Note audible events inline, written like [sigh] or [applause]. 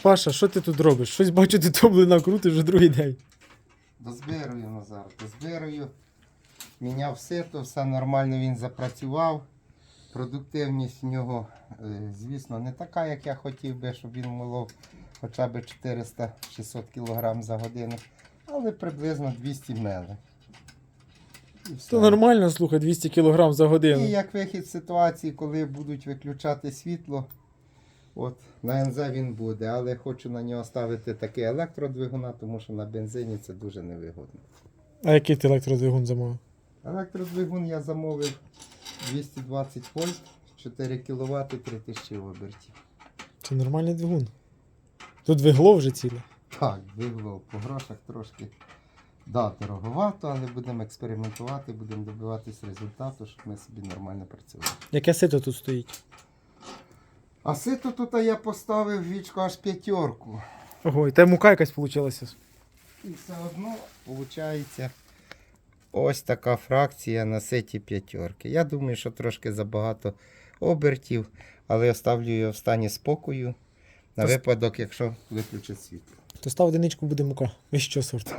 Паша, що ти тут робиш? Щось бачу, ти тоблина крутиш вже другий день. Дозбирую Назар, дозбирую. Міняв сито, все нормально він запрацював. Продуктивність в нього, е, звісно, не така, як я хотів би, щоб він молов хоча б 400-600 кг за годину, але приблизно 200 мели. Це нормально, слухай, 200 кг за годину. І як вихід з ситуації, коли будуть виключати світло, от на НЗ він буде, але хочу на нього ставити такий електродвигуна, тому що на бензині це дуже невигодно. А який ти електродвигун замовив? Електродвигун я замовив 220 вольт, 4 кВт, 3000 обертів. Це нормальний двигун. Тут двигло вже ціле. Так, двигло по грошах трошки. Да, дороговато, але будемо експериментувати, будемо добиватись результату, щоб ми собі нормально працювали. Яке сито тут стоїть? А сито тут я поставив вічку аж п'ятерку. Ого, і та мука якась вийшла. І все одно виходить ось така фракція на сеті п'ятерки. Я думаю, що трошки забагато обертів, але я оставлю його в стані спокою на с- випадок, якщо виключать світло. То став одиничку буде мука. І що сорт? [laughs]